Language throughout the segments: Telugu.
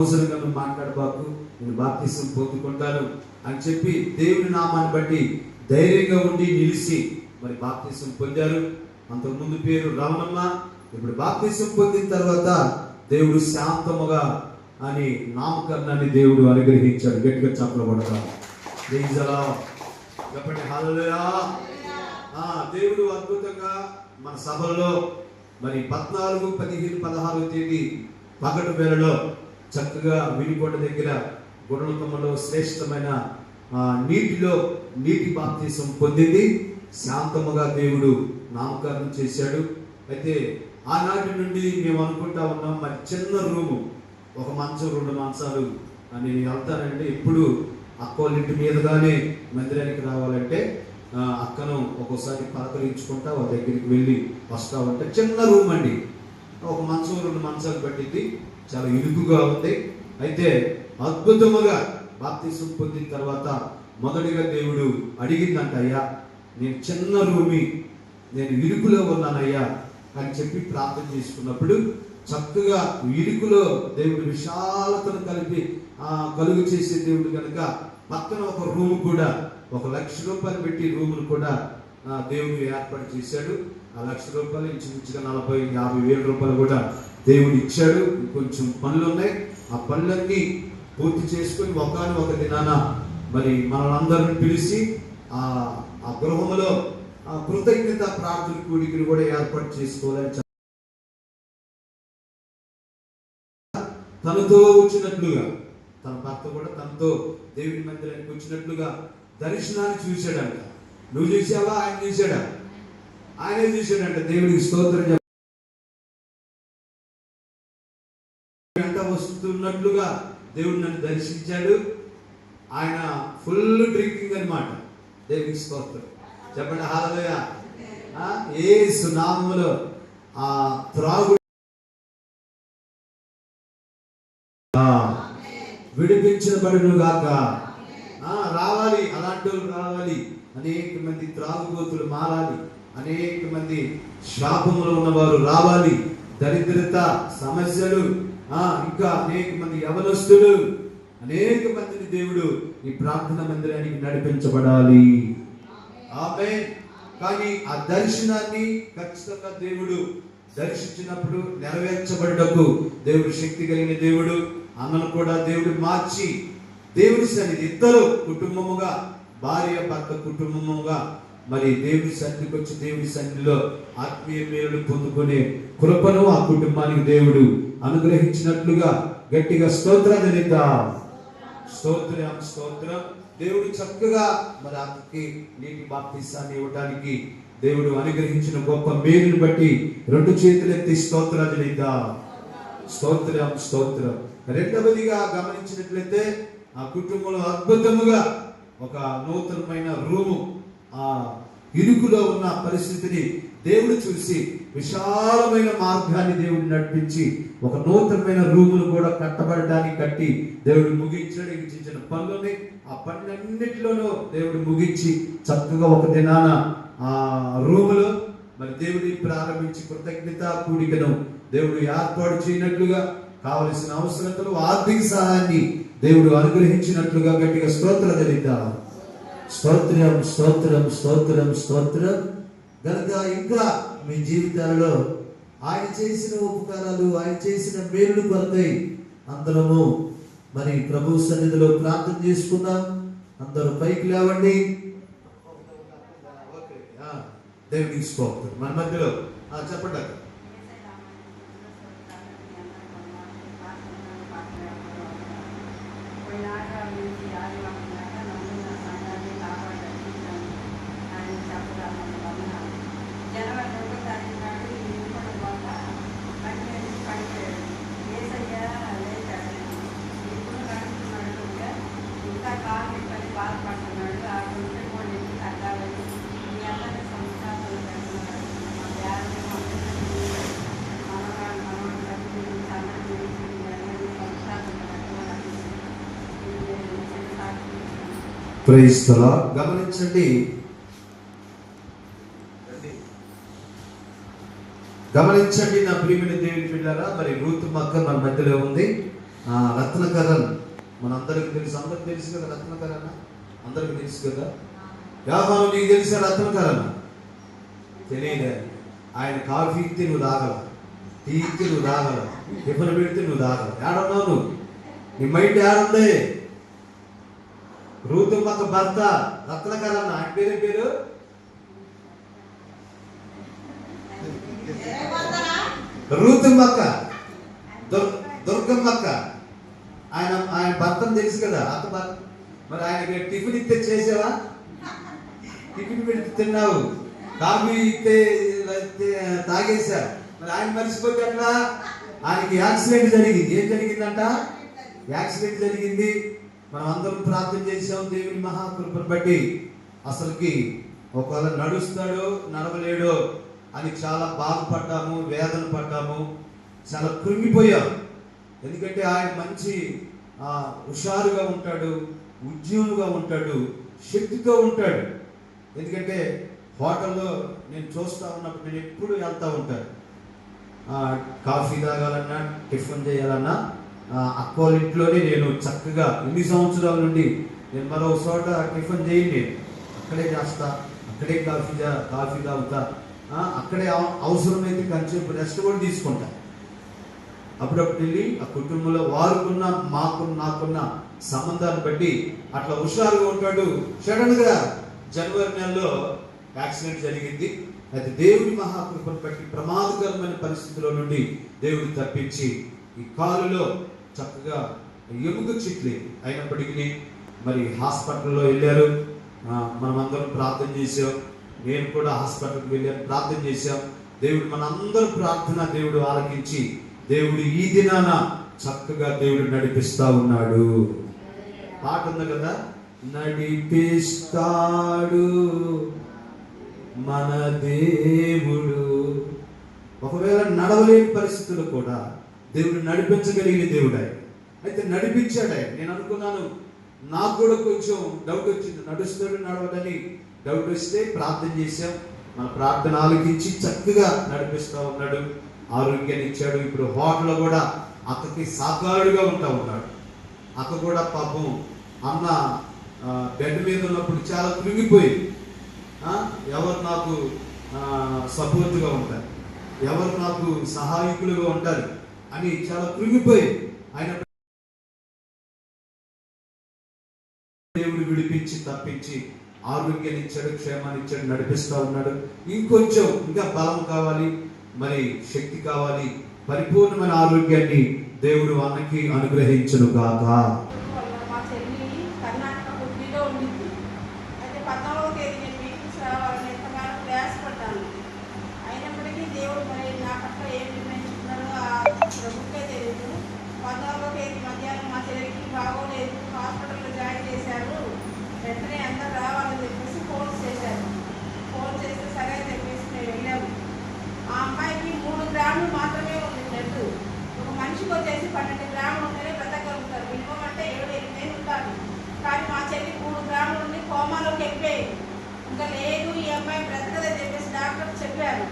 అవసరంగా నువ్వు మాట్లాడబాకు నేను బాప్తిసం పొందుకుంటాను అని చెప్పి దేవుని నామాన్ని బట్టి ధైర్యంగా ఉండి నిలిచి మరి బాప్తిసం పొందారు. అంతకుముందు పేరు రమణమ్మ ఇప్పుడు బాప్తిసం పొందిన తర్వాత దేవుడు శాంతముగా అని నామకరణాన్ని దేవుడు అనుగ్రహించాడు. గట్టిగా చప్పలబడతాడు చెప్పండి హల్లెలూయా దేవుడు అద్భుతంగా మన సభలో మరి పద్నాలుగు పదిహేను పదహారు తేదీ పగటి వేళలో చక్కగా విడికొండ దగ్గర గుణలకమ్మలో శ్రేష్టమైన నీటిలో నీటి బాప్తీసం పొందింది. శాంతముగా దేవుడు నామకరణం చేశాడు. అయితే ఆనాటి నుండి మేము అనుకుంటా ఉన్నాం మరి చిన్న రూము ఒక మంచం రెండు మంచాలు అని నేను వెళ్తానంటే ఇప్పుడు అక్కోళ్ళింటి మీదగానే ఇంటి మందిరానికి రావాలంటే అక్కను ఒక్కోసారి పలకరించుకుంటా వాళ్ళ దగ్గరికి వెళ్ళి వస్తా ఉంటే. చిన్న రూమ్ అండి. ఒక మంచం రెండు మంచాలు పట్టింది చాలా ఇరుకుగా ఉంది. అయితే అద్భుతముగా బాప్తిసం పొందిన తర్వాత మొదటిగా దేవుడు అడిగిందంట అయ్యా నేను చిన్న రూమి నేను ఇరుకులో ఉన్నానయ్యా అని చెప్పి ప్రార్థన చేసుకున్నప్పుడు చక్కగా ఇరుకులో దేవుడు విశాలతను కలిపి కలుగు చేసే దేవుడు కనుక పక్కన ఒక రూమ్ కూడా ఒక లక్ష రూపాయలు పెట్టి రూమును కూడా దేవుడు ఏర్పాటు చేశాడు. ఆ లక్ష రూపాయలు ఇంచుమించుగా నలభై యాభై వేల రూపాయలు కూడా దేవుడు ఇచ్చాడు. కొంచెం పనులు ఉన్నాయి. ఆ పనులన్నీ పూర్తి చేసుకొని ఒకని ఒక దినాన మరి మనందరిని పిలిచి ఆ ఆ గృహంలో ఆ కృతజ్ఞత ప్రార్థన కూడికలు కూడా ఏర్పాటు చేసుకోవాలని తనతో వచ్చినట్లుగా తన భర్త కూడా తనతో దేవుని మందిరానికి వచ్చినట్లుగా దర్శనాన్ని చూశాడంట. నువ్వు చూసావా? ఆయన చూశాడా? ఆయనే చేశాడంటే దేవుడికి స్తోత్రం చెప్ప- వెంట వస్తున్నట్లుగా దేవుడు నన్ను దర్శించాడు. ఆయన ఫుల్ డ్రింకింగ్ అన్నమాట. దేవుడికి స్తోత్రం. చెప్పండి హాలయ ఏ సునామములో ఆ త్రాగు ఆ, విడిపించబడును గాక. ఆ, రావాలి. అలాంటి రావాలి. అనేక మంది త్రాగుబోతులు మారాలి. అనేక మంది శాపములు ఉన్నవారు రావాలి. దరిద్రత సమస్యలు ఆ ఇంకా అనేక మంది యవనస్తులు అనేక మందిని దేవుడు ఈ ప్రార్థన మందిరానికి నడిపించబడాలి. ఆమె కానీ ఆ దర్శనాన్ని ఖచ్చితంగా దేవుడు దర్శించినప్పుడు నెరవేర్చబడ్డకు దేవుడు శక్తి కలిగిన దేవుడు అన్నను కూడా దేవుడు మార్చి దేవుడి సన్నిధి ఇద్దరు కుటుంబముగా భార్య భర్త కుటుంబముగా మరి దేవుడి సన్నిధికి వచ్చి దేవుడి సన్నిధిలో ఆత్మీయ మేలు పొందుకునే కృపను ఆ కుటుంబానికి దేవుడు అనుగ్రహించినట్లుగా గట్టిగా స్తోత్రాన్ని స్తోత్రం స్తోత్రం. దేవుడు చక్కగా మరి అక్కకి నీటి బాప్తిస్తాన్ని ఇవ్వడానికి దేవుడు అనుగ్రహించిన గొప్ప మేలుని బట్టి రెండు చేతులెత్తి ఎత్తి స్తోత్రాలు స్తోత్రం స్తోత్రం. రెండవదిగా గమనించినట్లయితే ఆ కుటుంబంలో అద్భుతముగా ఒక నూతనమైన రూము ఆ ఇరుకులో ఉన్న పరిస్థితిని దేవుడు చూసి విశాలమైన మార్గాన్ని దేవుడు నడిపించి ఒక నూతనమైన రూమును కూడా కట్టబడడానికి కట్టి దేవుడు ముగించడానికి ఇచ్చిన పనులని ఆ పనులన్నిటిలోనూ దేవుడు ముగించి చక్కగా ఒక దినాన ఆ రూములో మరి దేవుడి ప్రారంభించి కృతజ్ఞత కూడికను దేవుడు ఏర్పాటు చేయనట్లుగా కావలసిన అవసరతలు ఆర్థిక సహాయాన్ని దేవుడు అనుగ్రహించినట్లుగా గట్టిగా స్తోత్ర తెలిద్దాం స్తోత్రం స్తోత్రం స్తోత్రం స్తోత్రం. కనుక ఇంకా మీ జీవితాలలో ఆయన చేసిన ఉపకారాలు ఆయన చేసిన మేలు కొరకై అందరము మరి ప్రభు సన్నిధిలో ప్రార్థన చేసుకుందాం. అందరూ పైకి లేవండి. ఓకే, స్తోత్రం. మన మధ్యలో చెప్పండి అక్క. జనవరి రెండో తారీఖు నాడు ఈ ఇంట్లో పోక పన్నెండు పడిపోయాడు ఏసయ్య లేచాడు ఇప్పుడు నడుస్తున్నాడుగా బాధపడుతున్నాడు తగ్గాలని మీ పెడుతున్నాడు మా బ్యాగ్ గమనించండి. గమనించండి నా ప్రియమైన దేవుని బిడ్డారా మరి రూతు మక్క మన మధ్యలో ఉంది. రత్నకరణ్. మనందరికి తెలుసు. అందరికి తెలుసు కదా రత్నకరణ? అందరికి తెలుసు కదా? వ్యాపారం నీకు తెలిసా రత్నకరణ? తెలియదు. ఆయన కాఫీ ఇస్తే నువ్వు తాగల టీ ఇస్తే నువ్వు తాగల టిఫిన్ పెడితే నువ్వు తాగల ఏడున్నావు నువ్వు? నీ మైండ్ ఏడుంది? రూతుమ్మక్క భర్త రత్నకరణ. ఆయన పేరు పేరు? రూతుమ్మక్క దుర్ దుర్గమ్మక్క ఆయన ఆయన భర్తను తెలుసు కదా అత్త భర్త. మరి ఆయనకి టిఫిన్ ఇస్తే చేసావా? టిఫిన్ పెడితే తిన్నావు. కాఫీ ఇస్తే ఇస్తే తాగేశా. మరి ఆయన మర్చిపోతే అట్లా ఆయనకి యాక్సిడెంట్ జరిగింది. ఏం జరిగిందంట? యాక్సిడెంట్ జరిగింది. మనం అందరం ప్రార్థన చేసాం దేవుని మహాకృపను బట్టి. అసలుకి ఒకవేళ నడుస్తాడో నడవలేడో అని చాలా బాధపడ్డాము వేదన పడ్డాము. చాలా కృంగిపోయాం. ఎందుకంటే ఆయన మంచి హుషారుగా ఉంటాడు ఉద్యమంగా ఉంటాడు శక్తితో ఉంటాడు. ఎందుకంటే హోటల్లో నేను చూస్తూ ఉన్నప్పుడు నేను ఎప్పుడు వెళ్తూ ఉంటాను కాఫీ తాగాలన్నా టిఫిన్ చేయాలన్నా ఆ, అక్క వాళ్ళ ఇంట్లోనే నేను చక్కగా ఎన్ని సంవత్సరాల నుండి నేను మరో చోట టిఫిన్ చేయను నేను అక్కడే చేస్తా అక్కడే కాఫీ తా- కాఫీ తాగుతా అక్కడే అవసరమైతే కొంచెం రెస్ట్ కూడా తీసుకుంటా. అప్పుడప్పుడు వెళ్ళి ఆ కుటుంబంలో వారుకున్న మాకున్న నాకున్న సంబంధాన్ని బట్టి అట్లా హుషారుగా ఉంటాడు. సడన్గా జనవరి నెలలో యాక్సిడెంట్ జరిగింది. అయితే దేవుడి మహాకృపను బట్టి ప్రమాదకరమైన పరిస్థితిలో నుండి దేవుడు తప్పించి ఈ కాలులో చక్కగా ఎముక చిట్లి అయినప్పటికీ మరి హాస్పిటల్లో వెళ్ళారు. మనమందరం ప్రార్థన చేసాం నేను కూడా హాస్పిటల్కి వెళ్ళాను ప్రార్థన చేశాం. దేవుడు మనందరూ ప్రార్థన దేవుడు ఆలకించి దేవుడు ఈ దినాన చక్కగా దేవుడు నడిపిస్తా ఉన్నాడు. పాట ఉంది కదా? నడిపిస్తాడు మన దేవుడు. ఒకవేళ నడవలేని పరిస్థితులు కూడా దేవుడు నడిపించగలిగిన దేవుడు. అయితే నడిపించాడు. నేను అనుకున్నాను నాకు కూడా కొంచెం డౌట్ వచ్చింది. నడుస్తాడు నడవదని డౌట్ వస్తే ప్రార్థన చేశాం. మన ప్రార్థన ఆలకించి చక్కగా నడిపిస్తా ఉన్నాడు. ఆరోగ్యాన్ని ఇచ్చాడు. ఇప్పుడు హోటల్లో కూడా అక్కకి సాకారుగా ఉంటా ఉన్నాడు. అత కూడా పాపం అన్న బెడ్ మీద ఉన్నప్పుడు చాలా కృంగిపోయి ఎవరు నాకు సపోర్ట్గా ఉంటారు ఎవరు నాకు సహాయకులుగా ఉంటారు అని చాలా కృంగిపోయి ఆయన దేవుడు విడిపించి తప్పించి ఆరోగ్యాన్ని ఇచ్చాడు క్షేమాన్ని ఇచ్చాడు నడిపిస్తూ ఉన్నాడు. ఇంకొంచెం ఇంకా బలం కావాలి. మరి శక్తి కావాలి పరిపూర్ణమైన ఆరోగ్యాన్ని దేవుడు అన్నకి అనుగ్రహించను గాక. మా చెల్లి కర్ణాటక అయితే అయినప్పటికీ దేవుడు మరి నా పట్ల తెలియదు మధ్యాహ్నం మా చెల్లికి బాగోలేదు హాస్పిటల్లో జాయిన్ చేశారు. వెంటనే అందరు రావాలని చెప్పేసి ఫోన్ చేశారు. ఫోన్ చేస్తే సరే అని చెప్పేసి మేము వెళ్ళాము ఆ అమ్మాయికి మూడు గ్రాములు మాత్రమే ఉంది బ్లడ్ ఒక మనిషికి వచ్చేసి పన్నెండు గ్రాములు ఉంటేనే బ్రతకగలుగుతారు మినిమం అంటే ఏడు ఎనిమిది ఉంటారు కానీ మా చెల్లి మూడు గ్రాములు ఉండి కోమాలోకి వెళ్ళిపోయింది ఇంకా లేదు ఈ అమ్మాయి బ్రతకదని చెప్పేసి డాక్టర్ చెప్పారు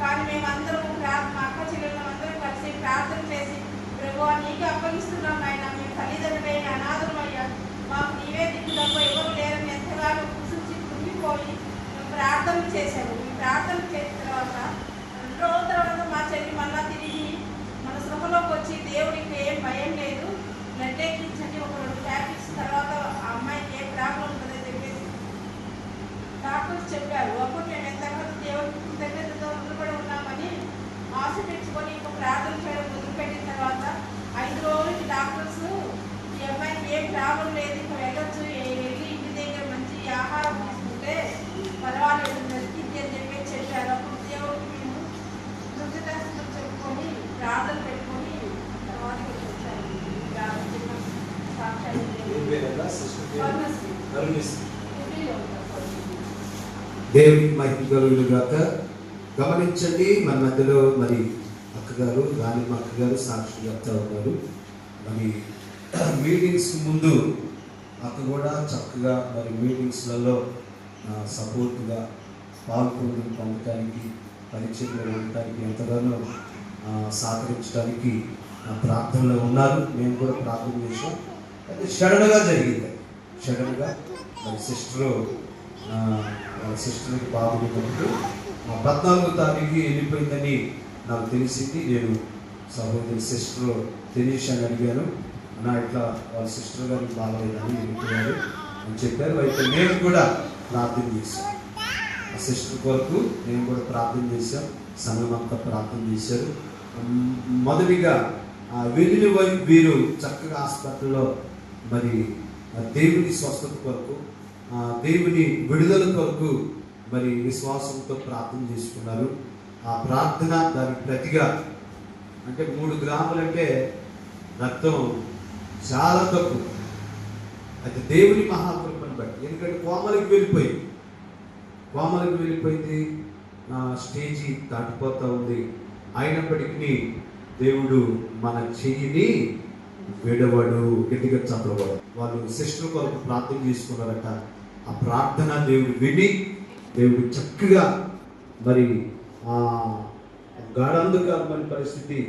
కానీ మేమందరం మా అక్క చెల్లెళ్ళం అందరం కలిసి ప్రార్థన చేసి ప్రభు నీకు అప్పగిస్తున్నాం ఆయన మేము తల్లిదండ్రులైన అనాథులమయ్యా మాకు నీవే దిక్కు తప్ప ఎవరు లేరని ఎంతగానో కృషించి కుంగిపోయి మేము ప్రార్థనలు చేశాము మేము ప్రార్థన చేసిన తర్వాత రెండు రోజుల తర్వాత మా చెల్లి మళ్ళా తిరిగి మన సృహలోకి వచ్చి దేవుడికి ఏం భయం లేదు బ్లడ్ ఎక్కించండి ఒక రెండు ట్యాబ్లెట్స్ తర్వాత ఆ అమ్మాయికి ఏ ప్రాబ్లం ఉంటుందని చెప్పేసి డాక్టర్స్ చెప్పారు. అప్పుడు మేము ఎంతగానో దేవుడికి దగ్గరతో నిలబడి ఉన్నామని ఆశ పెంచుకొని ఇంకో ప్రార్థన చేయడం మొదలుపెట్టిన తర్వాత ఐదు రోజులకి డాక్టర్స్ ఈ అమ్మాయికి ఏం ప్రాబ్లం లేదు ఇంకా వెళ్ళొచ్చు వెళ్ళి ఇంటి దగ్గర మంచి ఆహారం తీసుకుంటే పర్వాలేదు నచ్చింది అని చెప్పి చెప్పారు. అప్పుడు దేవుడికి మేము కృతజ్ఞతలు చెప్పుకొని ప్రార్థన పెట్టుకొని తర్వాత వచ్చాము ప్రార్థన చిన్న సాక్ష్యాలు పరమశ్రీ. ఢిల్లీలో ఉంటారు పరమశ్రీ. దేవునికి మహిమ కలుగులు గాక. గమనించండి మన మధ్యలో మరి అక్కగారు దాని మా అక్కగారు సాక్షి చెప్తా ఉన్నారు. మరి మీటింగ్స్ ముందు అక్క కూడా చక్కగా మరి మీటింగ్స్లలో సపోర్ట్గా పాల్గొని పొందటానికి పరిచయంలో ఉండటానికి ఎంతగానో సహకరించడానికి ప్రార్థనలో ఉన్నారు. మేము కూడా ప్రార్థన చేసాం అది సడన్గా జరిగింది. సడన్గా మరి సిస్టరు సిస్టర్కి బాబు మా పద్నాలుగో తారీఖు వెళ్ళిపోయిందని నాకు తెలిసింది. నేను సహోదరి సిస్టర్ తెలిసి అని అడిగాను. నా ఇట్లా వాళ్ళ సిస్టర్ గారికి బాగలేదని వెళ్ళిపోయారు అని చెప్పారు. అయితే నేను కూడా ప్రార్థన చేశాను. ఆ సిస్టర్ కొరకు నేను కూడా ప్రార్థన చేశాం సమయం అంతా ప్రార్థన చేశారు. మొదటిగా ఆ వెళ్ళిన వైపు వీరు చక్కగా హాస్పిటల్లో మరి దేవుని స్వస్థత కొరకు దేవుని విడుదల కొరకు మరి విశ్వాసంతో ప్రార్థన చేసుకున్నారు. ఆ ప్రార్థన దానికి ప్రతిగా అంటే మూడు గ్రాములంటే రక్తం చాలా తక్కువ. అయితే దేవుని మహాకృపను బట్టి. ఎందుకంటే కోమలకి వెళ్ళిపోయింది. కోమలకి వెళ్ళిపోయింది. స్టేజి దాటిపోతా ఉంది. అయినప్పటికీ దేవుడు మన చెయ్యిని విడవడు. గట్టిగా చదవడు వాళ్ళు సిస్టర్ కొరకు ప్రార్థన చేసుకున్నారట. ఆ ప్రార్థన దేవుడు విని దేవుడు చక్కగా మరి ఆ గాఢంధకారమైన పరిస్థితి